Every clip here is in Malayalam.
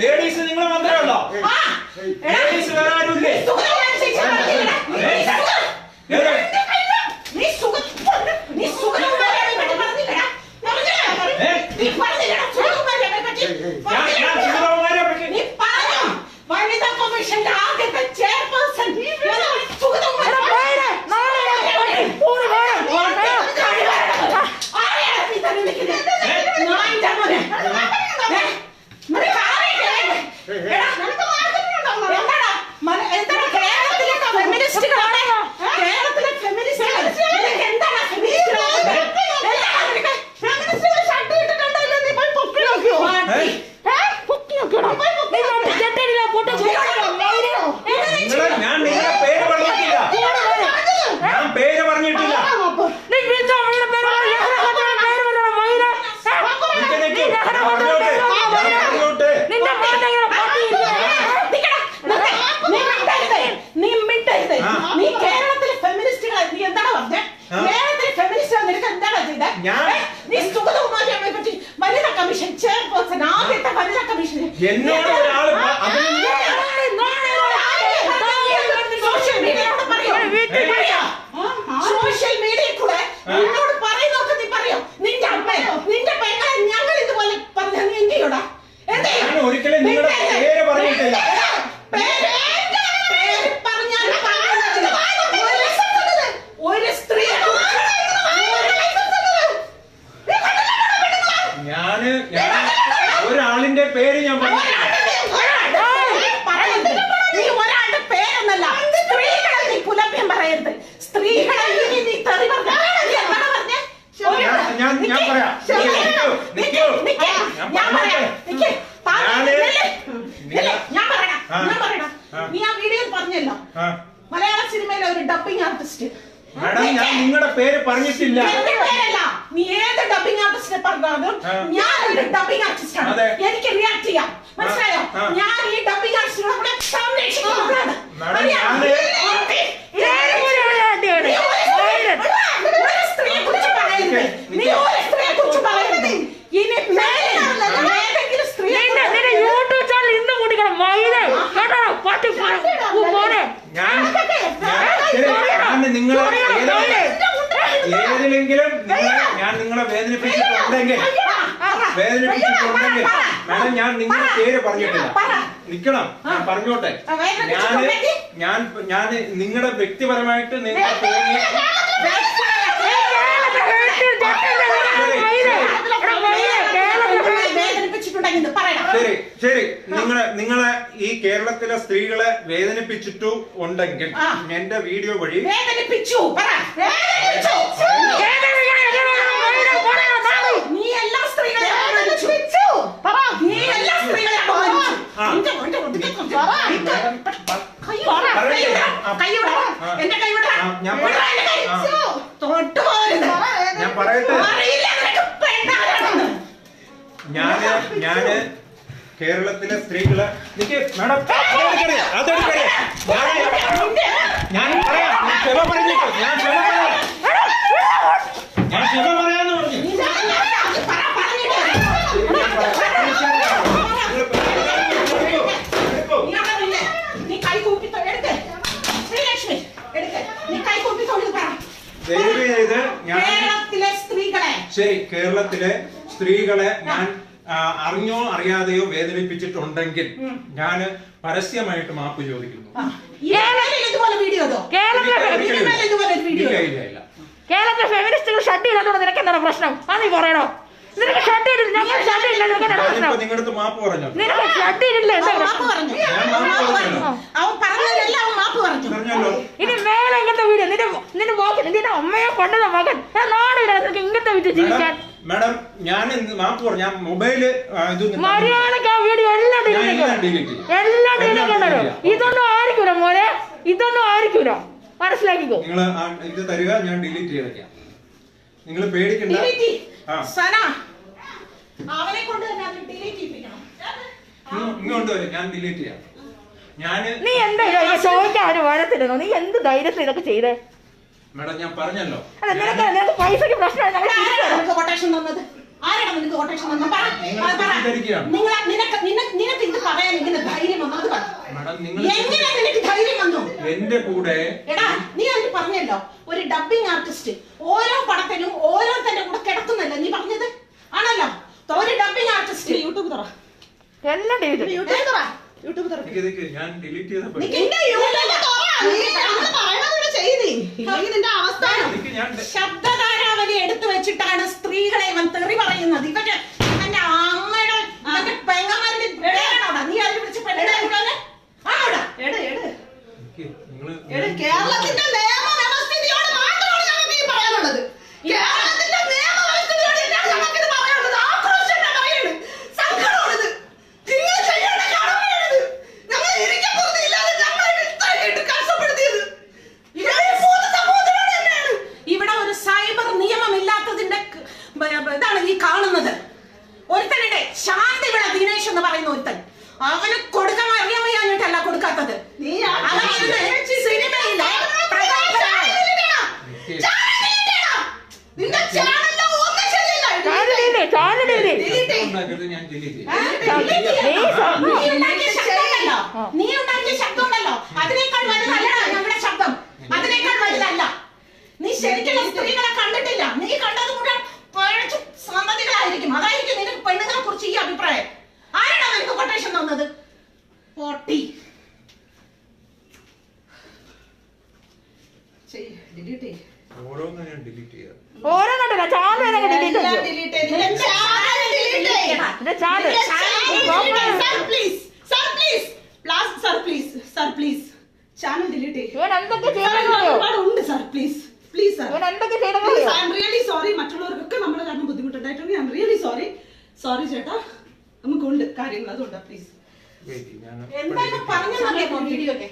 ലേഡീസ് നിങ്ങൾ മാത്രമേ ഉള്ളോ ലേഡീസ് വേറെ ആരുമില്ലേ? 哎。കമ്മീഷൻ ചെയർപേഴ്സൺ ആദ്യത്തെ വനിതാ കമ്മീഷൻ എന്നോട് അതിന് സോഷ്യൽ മീഡിയയിലൂടെ പറയോ വീട്ടിൽ പറയോ? സോഷ്യൽ മീഡിയയിൽ കൂടെ എന്നോട് പറയുന്നൊക്കെ നീ പറയോ നിന്റെ അമ്മ നിന്റെ പെങ്ങളെ ഞങ്ങൾ ഇതുപോലെ പറഞ്ഞ നീ എന്ത് ചെയ്യൂടാ എന്ത് ചെയ്യും? ഞാൻ ഒരിക്കലും നിങ്ങളുടെ പേര് പറഞ്ഞിട്ടില്ല. പേര് പേര് പറഞ്ഞാൽ പറയുന്നത് ഒരു സ്ത്രീ ഞാൻ ഞാൻ ഒരാളിന്റെ പേര് ഞാൻ പറഞ്ഞിട്ടില്ല നീ ഒരാളുടെ പേരൊന്നല്ല സ്ത്രീകളെ നീ പുലഭ്യം പറയരുത് സ്ത്രീകളെ ഇനി നീ തെറി പറഞ്ഞ നീ എന്താണ് പറഞ്ഞേ? ഒരു- ഞാൻ- ഞാൻ- ഞാൻ നിക്ക്. പറയാം. ശരി. നിക്കൂ, നിക്കൂ. നിക്ക്. ഞാൻ ഞാൻ പറയാം. പറഞ്ഞോട്ടെ. നിക്ക്. താൻ ഞാൻ നില്ല്. നില്ല്. ഞാൻ പറയണം ആ. ഞാൻ പറയണം ആ. നീ ആ വീഡിയോയിൽ പറഞ്ഞല്ലോ ആ. മലയാള സിനിമയിലെ ഒരു ഡബിംഗ് ആർട്ടിസ്റ്റ് മാഡം ഞാൻ നിങ്ങളുടെ പേര് പേരല്ല. നീ ഏത് ഡബിംഗ് ആർട്ടിസ്റ്റിനെ പറഞ്ഞാലും ഞാൻ ഒരു ഡബിംഗ് ആർട്ടിസ്റ്റ് ആണ്. എനിക്ക് റിയാക്ട് ചെയ്യാം. മനസ്സിലായോ? ഞാൻ ഈ ഡബിംഗ് ആർട്ടിസ്റ്റിനെ കൂടെ സംരക്ഷിക്കുന്നവളാണ് മാഡം, അറിയാം? ഞാൻ നീ ഒരു- ഒരു സ്ത്രീയെ കുറിച്ച് പറയരുത്. നീ ഒരു സ്ത്രീയെ കുറിച്ച് പറയരുത്. ഇനി മേലെ ഏതെങ്കിലും സ്ത്രീയെ കുറിച്ച് യൂട്യൂബ് ചാനൽ ഇന്നും കുടിക്കണം മൈദ കേട്ടോ പട്ടി പോരെ ഞാൻ ഞാൻ ശരി, ഞാൻ നിങ്ങളെ നിങ്ങളെ ഞാൻ നിങ്ങളെ വേദനിപ്പിച്ചിട്ടുണ്ടെങ്കിൽ വേദനിപ്പിച്ചിട്ടുണ്ടെങ്കിൽ മാഡം ഞാൻ നിങ്ങളുടെ പേര് പറഞ്ഞിട്ടില്ല നിക്കണം ഞാൻ പറഞ്ഞോട്ടെ ഞാൻ ഞാൻ ഞാൻ നിങ്ങളുടെ വ്യക്തിപരമായിട്ട് തോന്നിയ വേദനിപ്പിച്ചിട്ടുണ്ടെങ്കിൽ പറയണം ശരി ശരി നിങ്ങളെ നിങ്ങളെ ഈ കേരളത്തിലെ സ്ത്രീകളെ വേദനിപ്പിച്ചിട്ടു ഉണ്ടെങ്കിൽ ആ. എന്റെ വീഡിയോ വഴി വേദനിപ്പിച്ചു പറ വേദനിപ്പിച്ചു നീ എല്ലാ സ്ത്രീകളെ പറ നീ എല്ലാ സ്ത്രീകളെ അപമാനിച്ചു ആ. നിന്റെ മോന്റെ ഒടുക്കത്തെ കുറിച്ച് നിന്റെ കൈ വിട, കൈ പറയട്ടെ. വിട, ആ. കൈ വിട. ആ. എന്റെ കൈ വിട. ആ, ഞാൻ വിട പറ- എന്റെ കൈ. ആ. തൊട്ട് പോകരുത്. ഞാൻ പറയട്ടെ അറിയില്ല നിനക്ക് പെണ്ണാരാണെന്ന്. ഞാൻ ഞാൻ കേരളത്തിലെ സ്ത്രീകൾ മാഡം. ഞാൻ പറയാം ഞാൻ ക്ഷമ പറഞ്ഞിട്ട് ഞാൻ ക്ഷമ പറയാം ഞാൻ ക്ഷമ പറയാന്ന് പറഞ്ഞു. ദയവ് ചെയ്ത് ഞാൻ ശരി കേരളത്തിലെ സ്ത്രീകളെ ഞാൻ അറിഞ്ഞോ അറിയാതെയോ വേദനിപ്പിച്ചിട്ടുണ്ടെങ്കിൽ ഞാൻ പരസ്യമായിട്ട് മാപ്പ് ചോദിക്കുന്നു? കേരളത്തിലെ ഫെമിനിസ്റ്റുകൾ ഷട്ട് ഇടാത്തോണ്ട് നിനക്ക് എന്താണ് പ്രശ്നം? അത് നീ പറയണോ നിനക്ക് ഷട്ട് ഇടില്ല ഞങ്ങൾ ഷട്ട് ഇല്ല നിനക്ക് എന്താണ് പ്രശ്നം? നിങ്ങളുടെ മാപ്പ് പറഞ്ഞു? നിനക്ക് ഷട്ട് ഇടില്ല എന്താ പ്രശ്നം? ഇനി മേലെ ഇങ്ങനത്തെ വീഡിയോ നിന്റെ നിന്റെ മോക്ക് നിന്റെ അമ്മയെ മകൻ ഞാൻ നാടില്ല നിനക്ക് ഇങ്ങനത്തെ വിറ്റ് ജീവിക്കാൻ മാഡം ഞാൻ മാപ്പ് പറഞ്ഞു ഞാൻ മൊബൈൽ. ഇതൊന്നും ആയിരിക്കൂല മോനെ. ഇതൊന്നും ആയിരിക്കൂല. മനസ്സിലാക്കിക്കോ? നിങ്ങൾ ഇത് തരിക ഞാൻ ഡിലീറ്റ് ചെയ്തേക്കാം. നിങ്ങൾ പേടിക്കണ്ട. ഡിലീറ്റ് ആ. സന അവനെ കൊണ്ട് തന്നെ അത് ഡിലീറ്റ് ചെയ്യിപ്പിക്കണം. ഇങ്ങ് ഇങ്ങോട്ട് വരും ഞാൻ ഡിലീറ്റ് ചെയ്യാം. നീ എന്താ ചോദിക്കാൻ അവന് വരത്തില്ലെന്നോ? നീ എന്ത് ധൈര്യത്തിൽ ഇതൊക്കെ ചെയ്തേ? മേഡം ഞാൻ പറഞ്ഞല്ലോ. പൈസക്ക് പ്രശ്നമില്ല. പറ. നിങ്ങൾ നിനക്ക് നിനക്ക് ധൈര്യം നിനക്ക് ധൈര്യം വന്നു? എന്റെ കൂടെ എടാ നീ പറഞ്ഞല്ലോ ഒരു ഡബിംഗ് ആർട്ടിസ്റ്റ് ഓരോ പടത്തിനും തന്റെ കൂടെ കിടക്കുന്നല്ലേ നീ പറഞ്ഞത്? ആണല്ലോ. ഒരു ഡബിംഗ് ആർട്ടിസ്റ്റ് യൂട്യൂബ് തുറ എല്ലാം യൂട്യൂബ് തുറ യൂട്യൂബ് ഞാൻ ഡിലീറ്റ് ചെയ്ത യൂട്യൂബ് നിന്റെ അവസ്ഥ ഉണ്ടാക്കരുത്, ഞാൻ ഡിലീറ്റ് നീ ഉണ്ടാക്കിയ അതിനേക്കാൾ വലുതല്ല നമ്മുടെ ശബ്ദം. അതിനേക്കാൾ വലുതല്ല. നീ ശരിക്കുള്ള സ്ത്രീകളെ കണ്ടിട്ടില്ല. നീ കണ്ടത് മുഴുവൻ പഴച്ചു സമ്മതികളായിരിക്കും. അതായിരിക്കും നിനക്ക് പെണ്ണുങ്ങളെ കുറിച്ച് ഈ അഭിപ്രായം ആരാണ് നിനക്ക് കൊട്ടേഷൻ തന്നത് പൊട്ടി ചെയ്യ് ഡിലീറ്റ് ചെയ്യ് ഓരോന്നും ഞാൻ ഡിലീറ്റ് ചെയ്യാം ഓരോന്നുണ്ടല്ല ചാനൽ ഡിലീറ്റ് എല്ലാം ചെയ്യും delete ചെയ്യ്. നിന്റെ channel delete ചെയ്യ്. എന്റെ ചാനൽ നിന്റെ channel delete ചെയ്യ്. Sir, please. Sir, please. Plus, sir, please. Sir, please. ഇവൻ എന്തൊക്കെ. ഇവൻ എന്തൊക്കെ. മറ്റുള്ളവർക്കൊക്കെ നമ്മുടെ കാരണം ബുദ്ധിമുട്ടുണ്ടായിട്ടുണ്ട് I'm really sorry sorry ചേട്ടാ നമുക്കുണ്ട് കാര്യങ്ങൾ അതുകൊണ്ടാ പ്ലീസ് വെയിറ്റ് ചെയ്യ്, ഞാൻ എന്താണ് പറഞ്ഞെന്നറിയാമോ വീഡിയോയിൽ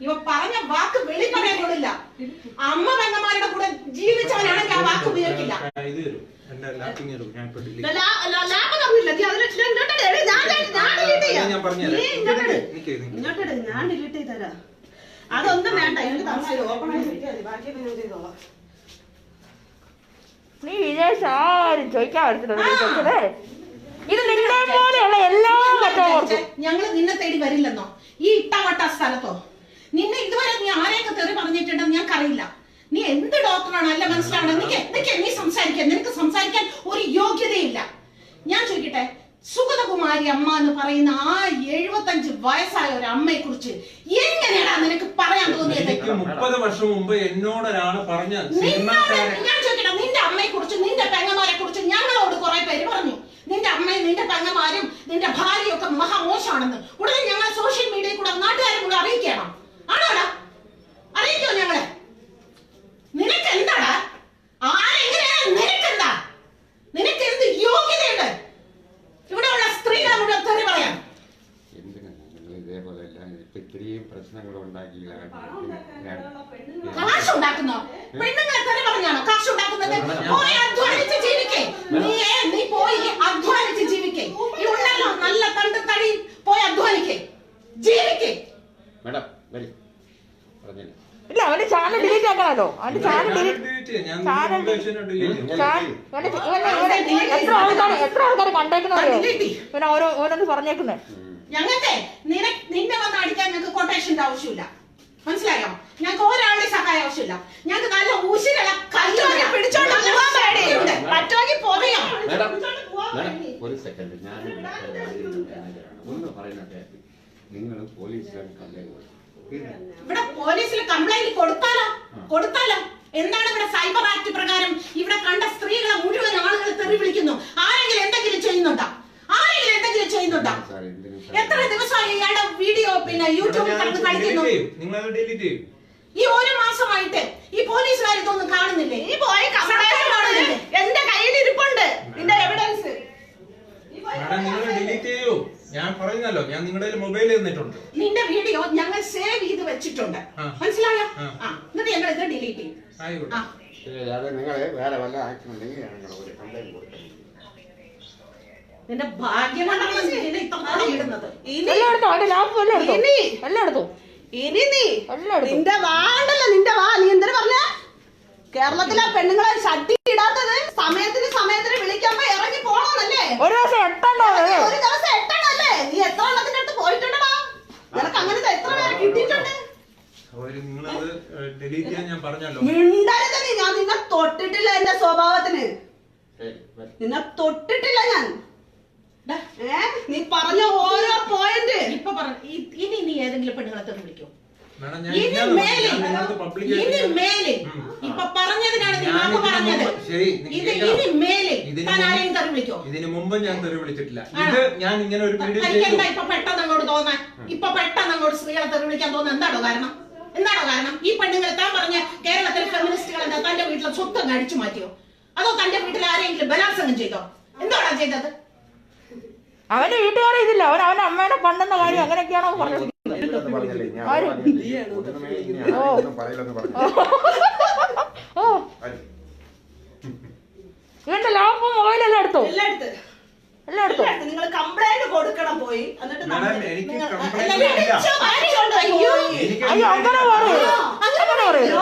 ഇവ പറഞ്ഞ വാക്ക് വെളി പറയാൻ കൊള്ളില്ല അമ്മ പെങ്ങന്മാരുടെ കൂടെ ജീവിച്ചവനാണെങ്കിൽ ആ വാക്ക് ഉപയോഗിക്കില്ല ഇത് തരും എന്റെ ലാപ്പിംഗ് തരും ഞാൻ ഇപ്പൊ ഡിലീറ്റ് ലാഭ അതൊന്നും വേണ്ട. എനിക്ക് തന്നാലും ഓപ്പൺ ആയി വെച്ചാൽ മതി ബാക്കിയൊക്കെ ഞാൻ ചെയ്തോളാം. നീ വിചാരിച്ച ആരും ചോദിക്കാൻ പറ്റത്തില്ല ഇത് നിന്നെ പോലെയുള്ള എല്ലാ ഞങ്ങൾ നിന്നെ തേടി വരില്ലെന്നോ? ഈ ഇട്ടവട്ട സ്ഥലത്തോ? നിന്നെ ഇതുവരെ നീ ആരെയൊക്കെ തെറി പറഞ്ഞിട്ടുണ്ടെന്ന് ഞങ്ങൾക്കറിയില്ല. നീ എന്ത് ഡോക്ടറാണ് അല്ല മനസ്സിലാവണം? നീ എന്തൊക്കെയാ നീ സംസാരിക്കാൻ? നിനക്ക് സംസാരിക്കാൻ ഒരു യോഗ്യതയില്ല. ഞാൻ ചോദിക്കട്ടെ സുഗതകുമാരി അമ്മ എന്ന് പറയുന്ന ആ എഴുപത്തഞ്ച് വയസ്സായ ഒരു അമ്മയെ കുറിച്ച് എങ്ങനെയാണ് നിനക്ക് പറയാൻ തോന്നിയത്? മുപ്പത് വർഷം മുമ്പ് എന്നോട് പറഞ്ഞ നിന്നോട് സിനിമാക്കാരൻ ഞാൻ ചോദിക്കട്ടെ നിന്റെ അമ്മയെ കുറിച്ച് നിന്റെ പെങ്ങന്മാരെ കുറിച്ച് ഞങ്ങളോട് കുറെ പേര് പറഞ്ഞു നിന്റെ അമ്മയും നിന്റെ പെങ്ങന്മാരും നിന്റെ ഭാര്യയും ഒക്കെ മഹാമോശമാണെന്ന് ഉടനെ ഞങ്ങൾ സോഷ്യൽ മീഡിയയിൽ കൂടെ നാട്ടുകാരെ കൂടെ അറിയിക്കണം ആണോടാ അറിയിക്കോ ഞങ്ങളെ നിനക്ക് എന്താടാ ആരെങ്ങനെയാ നിനക്കെന്താ നിനക്ക് എന്ത് യോഗ്യതയുണ്ട് ഇവിടെയുള്ള സ്ത്രീകളെ മുഴുവൻ തെറി പറയാൻ എന്തിനാ നിങ്ങൾ ഇതേപോലെ എല്ലാം ഇത്രയും പ്രശ്നങ്ങൾ ഉണ്ടാക്കിയില്ല കാശ് ഉണ്ടാക്കുന്നോ പെണ്ണുങ്ങളെ തന്നെ പറഞ്ഞാണോ കാശ് ഉണ്ടാക്കുന്നത് പോയി അധ്വാനിച്ച് ജീവിക്കേ നീ നീ പോയി അധ്വാനിച്ച് ജീവിക്കേ നല്ല തടി പോയി അധ്വാനിക്കേ ജീവിക്കേ മേഡം വരി പറഞ്ഞില്ല ഇല്ല അവന്റെ ചാനൽ ഡിലീറ്റ് ആക്കണല്ലോ അവന്റെ ചാനൽ ഡിലീറ്റ് ചാനൽ എത്ര ആൾക്കാർ എത്ര ആൾക്കാർ കണ്ടേക്കുന്നറിയോ ഇവനെ ഓരോ ഓരോന്ന് പറഞ്ഞേക്കുന്നേ ഞങ്ങൾക്ക് നിന നിന്നെ വന്ന് അടിക്കാൻ ഞങ്ങൾക്ക് കൊട്ടേഷന്റെ ആവശ്യമില്ല. മനസ്സിലായോ? ഞങ്ങൾക്ക് ഒരാളുടെ സഹായം ആവശ്യമില്ല. ഞങ്ങൾക്ക് നല്ല ഊശിലുള്ള കയ്യോടെ പിടിച്ചോണ്ട് പോകാൻ പേടിയുണ്ട് പറ്റുമെങ്കിൽ മേഡം ഒരു സെക്കൻഡ് ഞാൻ ഒന്ന് പറയുന്നത് നിങ്ങൾ പോലീസിലാണ് കൊടുക്കും. ഇവിടെ പോലീസിൽ കംപ്ലൈന്റ് കൊടുത്താലോ? കൊടുത്താലോ? എന്താണ് ഇവിടെ സൈബർ ആക്ട് പ്രകാരം ഇവിടെ കണ്ട സ്ത്രീകളെ മുഴുവൻ ആളുകൾ തെറി വിളിക്കുന്നു? ആരെങ്കിലും എന്തെങ്കിലും ചെയ്യുന്നുണ്ടോ? ചെയ്യുന്നുണ്ടോ? എത്ര ദിവസമായി ഇയാളുടെ വീഡിയോ പിന്നെ യൂട്യൂബിൽ കടന്ന് കളിക്കുന്നു ഡിലീറ്റ് ചെയ്യും. ഈ ഒരു മാസമായിട്ട് ഈ പോലീസുകാർ ഇതൊന്നും കാണുന്നില്ലേ? ഈ പോയ എന്റെ കയ്യിൽ ഇരിപ്പുണ്ട് നിന്റെ എവിഡൻസ് ഡിലീറ്റ് ചെയ്യൂ. ഞാൻ പറയുന്നല്ലോ ഞാൻ നിങ്ങളുടെ മൊബൈൽ തന്നിട്ടുണ്ട് നിന്റെ വീഡിയോ ഞങ്ങൾ സേവ് ചെയ്ത് വെച്ചിട്ടുണ്ട്. മനസ്സിലായോ? എന്നിട്ട് ഞങ്ങൾ ഇത് ഡിലീറ്റ് ചെയ്യും. നിങ്ങൾ വേറെ വല്ല ആക്ഷൻ ഉണ്ടെങ്കിൽ ഞങ്ങൾ ഒരു കംപ്ലൈന്റ് കൊടുക്കണം നിന്റെ ഭാഗ്യം ഇനി നീ നിന്റെ വാണ്ടല്ലോ നിന്റെ വാ. നീ എന്തിനു പറഞ്ഞ? കേരളത്തിലെ പെണ്ണുങ്ങളെ ഷട്ടി ഇടാത്തത് സമയത്തിന് സമയത്തിന് വിളിക്കുമ്പോ ഇറങ്ങി പോണോന്നല്ലേ? ഒരു ദിവസം എട്ടണ്ടോ ഒരു ദിവസം എട്ടെണ്ണല്ലേ നീ എത്ര എണ്ണത്തിന്റെ അടുത്ത് പോയിട്ടുണ്ടടാ നിനക്ക് അങ്ങനത്തെ എത്ര പേരെ കിട്ടിയിട്ടുണ്ട്? മിണ്ടരുത് നീ. ഞാൻ നിന്നെ തൊട്ടിട്ടില്ല എന്റെ സ്വഭാവത്തിന്. നിന്നെ തൊട്ടിട്ടില്ല ഞാൻ. നീ പറഞ്ഞ ഓരോ പോയിന്റ് ഇപ്പൊ ഇനി നീ ഏതെങ്കിലും പെണ്ണുങ്ങളെ തന്നെ വിളിക്കോ. ഞാൻ ഇനി ഇല്ലാന്ന് പറഞ്ഞു. മേലിൽ ഞാൻ നിങ്ങളടുത്ത് ഇനി പബ്ലിക്കായിട്ട് മേലിൽ. ഉം. ഇപ്പൊ പറഞ്ഞതിനാണ് നീ ഞാൻ മാപ്പ് ഇതിന് പറഞ്ഞത്. മുമ്പ് ശരി, നീ ഇത് കേൾക്കണം. ഇനി മേലിൽ ഇതിന് താൻ മുമ്പ് ആരെയും തെറി വിളിക്കോ? ഇതിന് മുമ്പ് ഞാൻ തെറി വിളിച്ചിട്ടില്ല. ആണോ? ഇത് ഞാൻ ഇങ്ങനെ ഒരു ഇപ്പൊ പെട്ടെന്ന് അങ്ങോട്ട് തോന്നാൻ ഇപ്പൊ പെട്ടെന്ന് അങ്ങോട്ട് സ്ത്രീകളെ തെറി വിളിക്കാൻ തോന്നുന്നത് എന്താണോ കാരണം? എന്താണോ കാരണം? ഈ പെണ്ണുങ്ങൾ താൻ പറഞ്ഞ കേരളത്തിലെ ഫെമിനിസ്റ്റുകൾ എന്താ? തന്റെ വീട്ടിലെ സ്വത്തം അടിച്ചു മാറ്റിയോ? അതോ തന്റെ വീട്ടിൽ ആരെങ്കിലും ബലാത്സംഗം ചെയ്തോ? എന്താണോ ചെയ്തത്? അവന്റെ വീട്ടുകാരെ ഇതില്ല. അവൻ അവന്റെ അമ്മേനെ പണ്ടെന്ന കാര്യം അങ്ങനെയൊക്കെയാണോ പറഞ്ഞത്. ഓ? ഇവന്റെ ലാപ്പും മൊബൈലെല്ലാം എടുത്തോ എല്ലാം എടുത്ത്? എല്ലാം എടുത്തോ നിങ്ങൾ കംപ്ലൈന്റ് കൊടുക്കണം പോയി. എന്നിട്ട് പറയൂ അങ്ങനെ പറയൂ